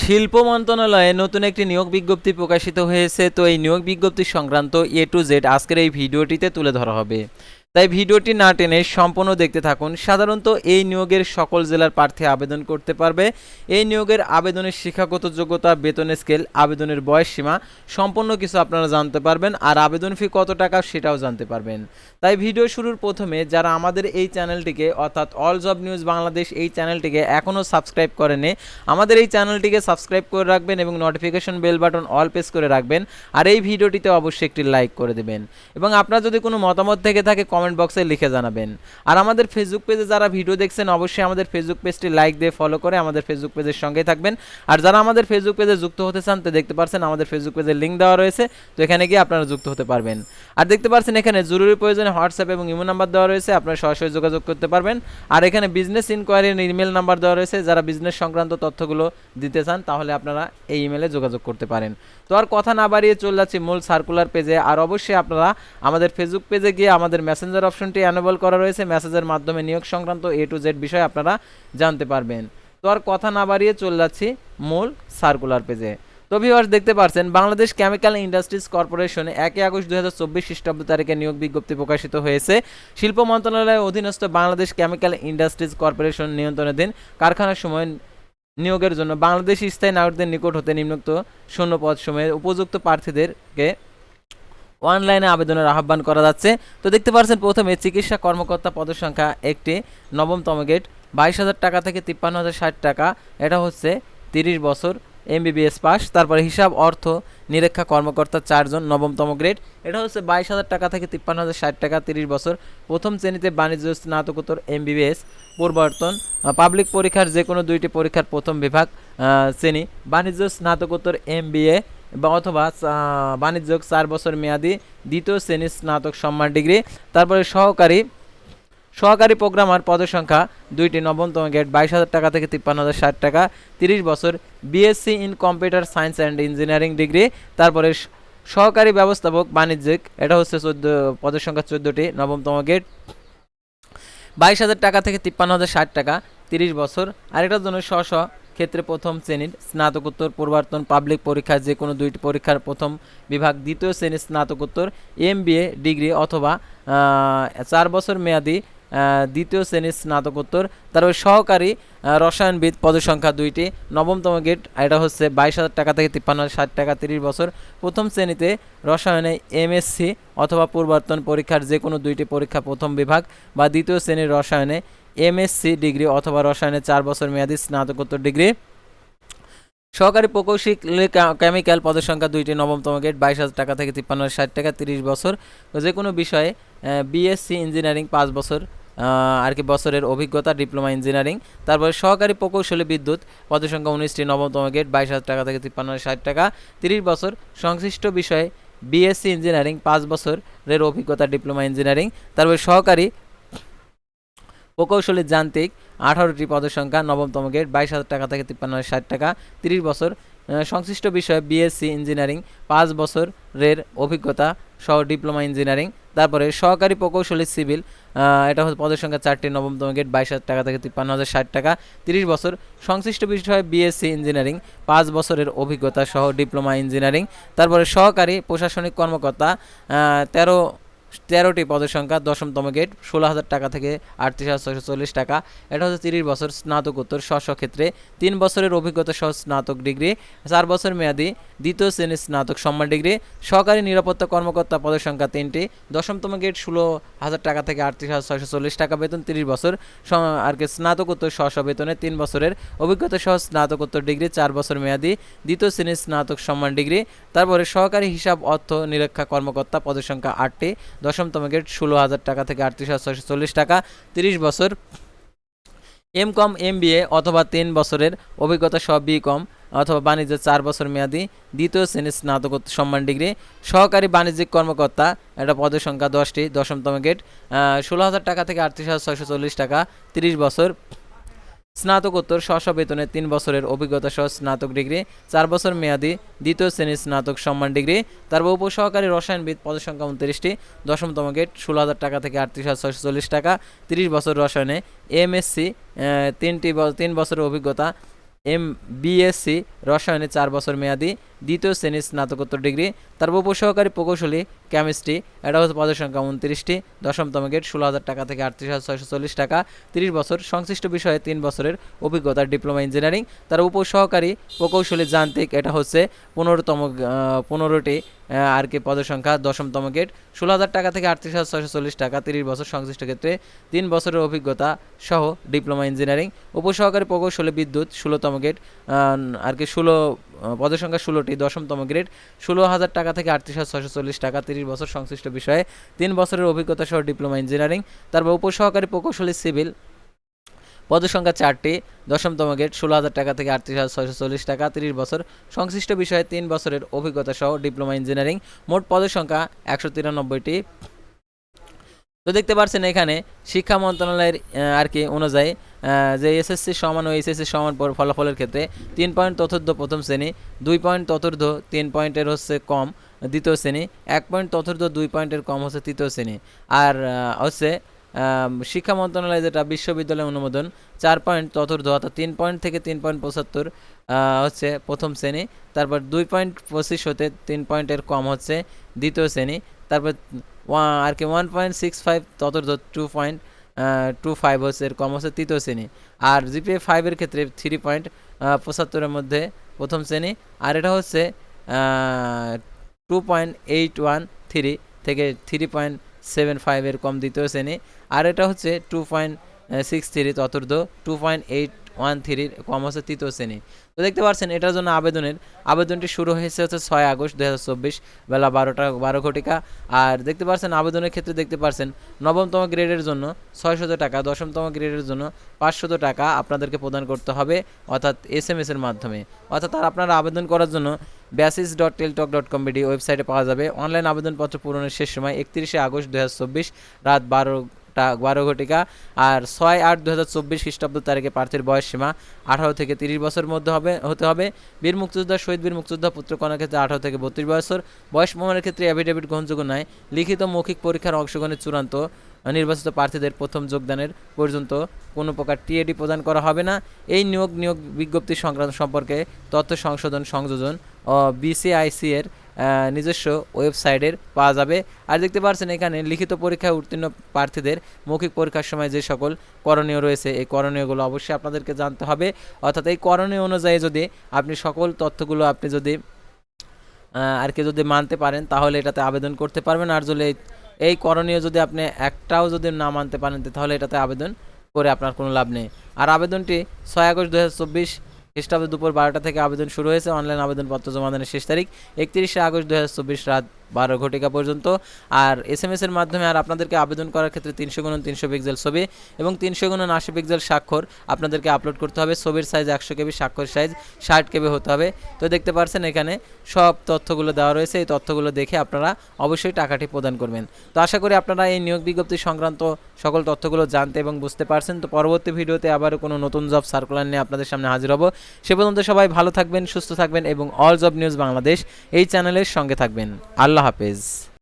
শিল্প মন্ত্রণালয়ে নতুন একটি নিয়োগ বিজ্ঞপ্তি প্রকাশিত হয়েছে। তো এই নিয়োগ বিজ্ঞপ্তি সংক্রান্ত এ টু জেড আজকের এই ভিডিওটিতে তুলে ধরা হবে। তাই ভিডিওটি না টেনে সম্পূর্ণ দেখতে থাকুন। সাধারণত এই নিয়োগের সকল জেলার প্রার্থী আবেদন করতে পারবে। এই নিয়োগের আবেদনের শিক্ষাগত যোগ্যতা বেতন স্কেল, আবেদনের বয়স সীমা সম্পূর্ণ কিছু আপনারা জানতে পারবেন আর আবেদন ফি কত টাকা সেটাও জানতে পারবেন। তাই ভিডিও শুরুর প্রথমে যারা আমাদের এই চ্যানেলটিকে, অর্থাৎ অল জব নিউজ বাংলাদেশ এই চ্যানেলটিকে এখনও সাবস্ক্রাইব করেনি আমাদের এই চ্যানেলটিকে সাবস্ক্রাইব করে রাখবেন এবং notification bell button all press করে রাখবেন। আর এই ভিডিওটিতে অবশ্যই একটি লাইক করে দেবেন। এবং আপনার যদি কোনো মতামত থেকে থাকে কমেন্ট বক্সে লিখে জানাবেন। আর আমাদের ফেসবুক পেজে যারা ভিডিও দেখছেন, অবশ্যই আমাদের ফেসবুক পেজটি লাইক দিয়ে ফলো করে আমাদের ফেসবুক পেজের সঙ্গেই থাকবেন। আর যারা আমাদের ফেসবুক পেজে যুক্ত হতে চান, তো দেখতে পারছেন আমাদের ফেসবুক পেজের লিঙ্ক দেওয়া রয়েছে, তো এখানে গিয়ে আপনারা যুক্ত হতে পারবেন। আর দেখতে পাচ্ছেন এখানে জরুরি প্রয়োজনে হোয়াটসঅ্যাপ এবং ইমো নাম্বার দেওয়া রয়েছে, আপনারা সরাসরি যোগাযোগ করতে পারবেন। আর এখানে বিজনেস ইনকোয়ারির ইমেল নাম্বার দেওয়া রয়েছে, যারা বিজনেস সংক্রান্ত তথ্যগুলো দিতে চান, তাহলে আপনারা এই ইমেলে যোগাযোগ করতে পারেন। তো আর কথা না বাড়িয়ে চলে যাচ্ছি মূল সার্কুলার পেজে আর অবশ্যই আপনারা আমাদের ফেসবুক পেজে গিয়ে আমাদের মেসেঞ্জার অপশনটি অ্যানেবল করা রয়েছে। মেসেজের মাধ্যমে নিয়োগ সংক্রান্ত এ টু জেড বিষয়ে আপনারা জানতে পারবেন। তো আর কথা না বাড়িয়ে চলে যাচ্ছি মূল সার্কুলার পেজে তো ভিউয়ার্স দেখতে পাচ্ছেন বাংলাদেশ কেমিক্যাল ইন্ডাস্ট্রিজ কর্পোরেশন একই আগস্ট দু হাজার চব্বিশ খ্রিস্টাব্দ তারিখে নিয়োগ বিজ্ঞপ্তি প্রকাশিত হয়েছে। শিল্প মন্ত্রণালয়ের অধীনস্থ বাংলাদেশ কেমিক্যাল ইন্ডাস্ট্রিজ কর্পোরেশন নিয়ন্ত্রণাধীন কারখানার সময় নিয়োগের জন্য। বাংলাদেশি স্থায়ী নাগরিকদের নিকট হতে নিম্নোক্ত শূন্য পদ সময়ে উপযুক্ত প্রার্থীদেরকে অনলাইনে আবেদনের আহ্বান করা যাচ্ছে। তো দেখতে পাচ্ছেন, প্রথমে চিকিৎসা কর্মকর্তা পদের সংখ্যা একটি, নবমতম গেট, বাইশ হাজার টাকা থেকে তিপ্পান্ন হাজার ষাট টাকা। এটা হচ্ছে তিরিশ বছর এমবিবিএস পাস। তারপরে হিসাব, অর্থ নিরীক্ষা কর্মকর্তা চারজন, নবমতম গ্রেড এটা হচ্ছে বাইশ হাজার টাকা থেকে তিপ্পান্ন হাজার ষাট টাকা, তিরিশ বছর। প্রথম শ্রেণীতে বাণিজ্য, স্নাতকোত্তর, এমবিবিএস পূর্বর্তন পাবলিক পরীক্ষার যে কোনো দুইটি পরীক্ষার প্রথম বিভাগ শ্রেণি, বাণিজ্য, স্নাতকোত্তর, এমবিএ বা অথবা বাণিজ্য চার বছর মেয়াদি দ্বিতীয় শ্রেণির স্নাতক সম্মান ডিগ্রি, তারপরে সহকারী সহকারী প্রোগ্রামার পদের সংখ্যা দুইটি, নবমতম গেট বাইশ হাজার টাকা থেকে তিপ্পান্ন হাজার ষাট টাকা, তিরিশ বছর BSc in computer science and engineering degree, তারপরে সহকারী ব্যবস্থাপক বাণিজ্যিক, এটা হচ্ছে চোদ্দ, পদের সংখ্যা চোদ্দোটি, নবমতম গেট বাইশ হাজার টাকা থেকে তিপ্পান্ন হাজার ষাট টাকা, তিরিশ বছর আর এটার জন্য স্ব ক্ষেত্রে প্রথম শ্রেণির স্নাতকোত্তর পূর্বার্তন পাবলিক পরীক্ষায় যে কোনো দুইটি পরীক্ষার প্রথম বিভাগ, দ্বিতীয় শ্রেণির স্নাতকোত্তর এম ডিগ্রি অথবা চার বছর মেয়াদি দ্বিতীয় শ্রেণির স্নাতকোত্তর। তারপর সহকারী রসায়নবিদ পদের সংখ্যা দুইটি। নবমতম গেট এটা হচ্ছে বাইশ হাজার টাকা থেকে তিপ্পান্ন ষাট টাকা, তিরিশ বছর। প্রথম শ্রেণীতে রসায়নে এমএসসি অথবা পূর্বর্তন পরীক্ষার যে কোনো দুইটি পরীক্ষা প্রথম বিভাগ বা দ্বিতীয় শ্রেণির রসায়নে এমএসসি ডিগ্রি অথবা রসায়নে চার বছর মেয়াদী স্নাতকোত্তর ডিগ্রি সহকারী প্রকৌশিক কেমিক্যাল পদের সংখ্যা দুইটি, নবমতম গেট বাইশ হাজার টাকা থেকে তিপ্পান্ন ষাট টাকা, তিরিশ বছর। যে কোনো বিষয়ে বিএসসি ইঞ্জিনিয়ারিং পাঁচ বছর আর কি বছরের অভিজ্ঞতা ডিপ্লোমা ইঞ্জিনিয়ারিং তারপরে সহকারী প্রকৌশলী বিদ্যুৎ পদের সংখ্যা উনিশটি, নবমতম গেট বাইশ হাজার টাকা থেকে তিপ্পান্ন ষাট টাকা, তিরিশ বছর। সংশ্লিষ্ট বিষয়ে বিএসসি ইঞ্জিনিয়ারিং পাঁচ বছরের অভিজ্ঞতা ডিপ্লোমা ইঞ্জিনিয়ারিং তারপরে সহকারী প্রকৌশলী যান্ত্রিক, আঠারোটি পদের সংখ্যা, নবমতম গেট, বাইশ হাজার টাকা থেকে তিপ্পান্ন হাজার ষাট টাকা, তিরিশ বছর সংশ্লিষ্ট বিষয়ে বিএসসি ইঞ্জিনিয়ারিং পাঁচ বছরের অভিজ্ঞতা সহ ডিপ্লোমা ইঞ্জিনিয়ারিং, তারপরে সহকারী প্রকৌশলী সিভিল এটা হচ্ছে পদের সংখ্যা চারটি, নবমতম গেট, বাইশ হাজার টাকা থেকে তিপ্পান্ন হাজার ষাট টাকা, তিরিশ বছর, সংশ্লিষ্ট বিষয়ে বিএসসি ইঞ্জিনিয়ারিং পাঁচ বছরের অভিজ্ঞতা সহ ডিপ্লোমা ইঞ্জিনিয়ারিং, তারপরে সহকারী প্রশাসনিক কর্মকর্তা তেরো তেরোটি পদের সংখ্যা, দশমতম গেট ষোলো হাজার টাকা থেকে আটত্রিশ হাজার ছয়শো চল্লিশ টাকা। এটা হচ্ছে তিরিশ বছর স্নাতকোত্তর স্ব ক্ষেত্রে। তিন বছরের অভিজ্ঞতা সহ স্নাতক ডিগ্রি, চার বছর মেয়াদি, দ্বিতীয় শ্রেণির স্নাতক সম্মান ডিগ্রি, সহকারী নিরাপত্তা কর্মকর্তা পদের সংখ্যা তিনটি, দশমতম গেট ষোলো হাজার টাকা থেকে আটত্রিশ হাজার ছয়শো চল্লিশ টাকা বেতন তিরিশ বছর। আর কি স্নাতকোত্তর স্ব বেতনে তিন বছরের অভিজ্ঞতা সহ স্নাতকোত্তর ডিগ্রি, চার বছর মেয়াদি, দ্বিতীয় শ্রেণির স্নাতক সম্মান ডিগ্রি। তারপরে সহকারী হিসাব অর্থ নিরীক্ষা কর্মকর্তা পদের সংখ্যা আটটি দশমতম গ্রেড ষোলো হাজার টাকা থেকে আটত্রিশ হাজার ছয়শো চল্লিশ টাকা, তিরিশ বছর এম কম এম অথবা তিন বছরের অভিজ্ঞতা সহ বি কম অথবা বাণিজ্য চার বছর মেয়াদি দ্বিতীয় শ্রেণির স্নাতক সম্মান ডিগ্রি সহকারী বাণিজ্যিক কর্মকর্তা এটা পদের সংখ্যা দশটি, দশমতম গেট ষোলো হাজার টাকা থেকে আটত্রিশ হাজার ছয়শো চল্লিশ টাকা, তিরিশ বছর স্নাতকোত্তর স্ব বেতনে তিন বছরের অভিজ্ঞতা সহ স্নাতক ডিগ্রি, চার বছর মেয়াদি দ্বিতীয় শ্রেণির স্নাতক সম্মান ডিগ্রি তারপর উপসহকারী রসায়নবিদ পদের সংখ্যা উনত্রিশটি, দশমতম গেট ষোলো হাজার টাকা থেকে আটত্রিশ হাজার ছয়শো চল্লিশ টাকা, তিরিশ বছর রসায়নে এমএসসি তিনটি তিন বছরের অভিজ্ঞতা এম, বিএসসি, রসায়নে চার বছর মেয়াদি, দ্বিতীয় শ্রেণির স্নাতকোত্তর ডিগ্রি তারপর উপসহকারী প্রকৌশলী কেমিস্ট্রি এটা হচ্ছে পদের সংখ্যা উনত্রিশটি দশমতম গেট ষোলো হাজার টাকা থেকে আটত্রিশ হাজার ছয়শো চল্লিশ টাকা, তিরিশ বছর সংশ্লিষ্ট বিষয়ে তিন বছরের অভিজ্ঞতার ডিপ্লোমা ইঞ্জিনিয়ারিং তার উপসহকারী প্রকৌশলী যান্ত্রিক, এটা হচ্ছে পনেরোতম পনেরোটি আর কি পদের সংখ্যা দশমতম গেট ষোলো হাজার টাকা থেকে আটত্রিশ হাজার ছয়শো চল্লিশ টাকা, তিরিশ বছর সংশ্লিষ্ট ক্ষেত্রে তিন বছরের অভিজ্ঞতা সহ ডিপ্লোমা ইঞ্জিনিয়ারিং উপসহকারী প্রকৌশলী বিদ্যুৎ ষোলোতম গেট আর কি ষোলো পদের সংখ্যা ষোলোটি, দশমতম গ্রেড, ষোলো হাজার টাকা থেকে আটত্রিশ হাজার ছয়শো চল্লিশ টাকা, তিরিশ বছর সংশ্লিষ্ট বিষয়ে তিন বছরের অভিজ্ঞতা সহ ডিপ্লোমা ইঞ্জিনিয়ারিং, তারপর উপসহকারী প্রকৌশলী সিভিল। পদের সংখ্যা চারটি, দশমতম গেট ষোলো হাজার টাকা থেকে আটত্রিশ হাজার ছয়শো চল্লিশ টাকা, তিরিশ বছর সংশ্লিষ্ট বিষয়ে তিন বছরের অভিজ্ঞতা সহ ডিপ্লোমা ইঞ্জিনিয়ারিং, মোট পদের সংখ্যা একশো তিরানব্বইটি। তো দেখতে পাচ্ছেন এখানে শিক্ষা মন্ত্রণালয়ের আর কি অনুযায়ী যে এসএসসি সমান ও এইচএসসি সমান ফলাফলের ক্ষেত্রে তিন পয়েন্ট চতুর্থ প্রথম শ্রেণি, দুই পয়েন্ট চতুর্থ, তিন পয়েন্টের হচ্ছে কম দ্বিতীয় শ্রেণি, এক পয়েন্ট চতুর্থ, দুই পয়েন্টের কম হচ্ছে তৃতীয় শ্রেণি। আর হচ্ছে শিক্ষা মন্ত্রণালয় যেটা বিশ্ববিদ্যালয় অনুমোদন, চার পয়েন্ট চতুর্থ অর্থাৎ তিন পয়েন্ট থেকে তিন পয়েন্ট পঁচাত্তর হচ্ছে প্রথম শ্রেণি, তারপর দুই পয়েন্ট পঁচিশ হতে তিন পয়েন্টের কম হচ্ছে দ্বিতীয় শ্রেণি, তারপর আর কি ওয়ান পয়েন্ট সিক্স ফাইভ চতুর্থ টু পয়েন্ট টু ফাইভ হচ্ছে এর কম হচ্ছে তৃতীয় শ্রেণি। আর জিপিএ ফাইভের ক্ষেত্রে থ্রি পয়েন্ট পঁচাত্তরের মধ্যে প্রথম শ্রেণি। আর এটা হচ্ছে two point eight one three থেকে থ্রি পয়েন্ট সেভেন ফাইভের কম দ্বিতীয় শ্রেণি। আর এটা হচ্ছে টু পয়েন্ট সিক্স থ্রি চতুর্থ টু পয়েন্ট এইট ওয়ান থ্রির কম হচ্ছে তৃতীয় শ্রেণি। তো দেখতে পাচ্ছেন এটার জন্য আবেদনের, আবেদনটি শুরু হয়েছে হচ্ছে ছয় আগস্ট দু হাজার চব্বিশ, বেলা বারোটা, বারো ঘটিকা। আর দেখতে পাচ্ছেন আবেদনের ক্ষেত্রে দেখতে পাচ্ছেন নবমতম গ্রেডের জন্য ছয়শত টাকা, দশমতম গ্রেডের জন্য পাঁচশত টাকা আপনাদেরকে প্রদান করতে হবে, অর্থাৎ এস এম এসের মাধ্যমে। অর্থাৎ আর আপনারা আবেদন করার জন্য basis dot Teletalk dot com BD ওয়েবসাইটে পাওয়া যাবে। অনলাইন আবেদনপত্র পূরণের শেষ সময় একত্রিশে আগস্ট দু হাজার চব্বিশ, রাত বারো বারো ঘটিকা। আর ছয় আট দু হাজার চব্বিশ খ্রিস্টাব্দ তারিখে প্রার্থীর বয়স সীমা আঠারো থেকে তিরিশ বছর মধ্যে হবে, হতে হবে। বীর মুক্তিযোদ্ধা, শহীদ বীর মুক্তিযোদ্ধা পুত্রকণার ক্ষেত্রে আঠারো থেকে বত্রিশ বছর। বয়স প্রমাণের ক্ষেত্রে অ্যাফিডেভিট গ্রহণযোগ্য নয়। লিখিত মৌখিক পরীক্ষার অংশগ্রহণের চূড়ান্ত, নির্বাচিত প্রার্থীদের প্রথম যোগদানের পর্যন্ত কোনো প্রকার টিএডি প্রদান করা হবে না। এই নিয়োগ নিয়োগ বিজ্ঞপ্তি সংক্রান্ত সম্পর্কে তথ্য সংশোধন, সংযোজন ও বিসিআইসি এর নিজস্ব ওয়েবসাইটের পাওয়া যাবে। আর দেখতে পাচ্ছেন এখানে লিখিত পরীক্ষায় উত্তীর্ণ প্রার্থীদের মৌখিক পরীক্ষার সময় যে সকল করণীয় রয়েছে, এই করণীয়গুলো অবশ্যই আপনাদেরকে জানতে হবে। অর্থাৎ এই করণীয় অনুযায়ী যদি আপনি সকল তথ্যগুলো আপনি যদি আর কি যদি মানতে পারেন, তাহলে এটাতে আবেদন করতে পারবেন। আর যদি এই- করণীয় যদি আপনি একটাও যদি না মানতে পারেন, তাহলে এটাতে আবেদন করে আপনার কোনো লাভ নেই। আর আবেদনটি ছয় আগস্ট দু হাজার চব্বিশ খ্রিস্টাব্দ দুপুর বারোটা থেকে আবেদন শুরু হয়েছে। অনলাইন আবেদনপত্র জমা দানের শেষ তারিখ একত্রিশে আগস্ট দু রাত বারো ঘটিকা পর্যন্ত। আর এস এম এর মাধ্যমে আর আপনাদেরকে আবেদন করার ক্ষেত্রে তিনশো গুণন তিনশো পিক্সেল ছবি এবং তিনশো গুণন আশি পিক্সেল স্বাক্ষর আপনাদেরকে আপলোড করতে হবে। ছবির সাইজ একশো কেবি স্বাক্ষর সাইজ ষাট কেবি হতে হবে। তো দেখতে পারছেন এখানে সব তথ্যগুলো দেওয়া রয়েছে। এই তথ্যগুলো দেখে আপনারা অবশ্যই টাকাটি প্রদান করবেন। তো আশা করি আপনারা এই নিয়োগ বিজ্ঞপ্তি সংক্রান্ত সকল তথ্যগুলো জানতে এবং বুঝতে পারছেন। তো পরবর্তী ভিডিওতে আবারও কোনো নতুন জব সার্কুলার নিয়ে আপনাদের সামনে হাজির হব। সে পর্যন্ত সবাই ভালো থাকবেন, সুস্থ থাকবেন এবং অল জব নিউজ বাংলাদেশ এই চ্যানেলের সঙ্গে থাকবেন। আল্লাহ হাফেজ।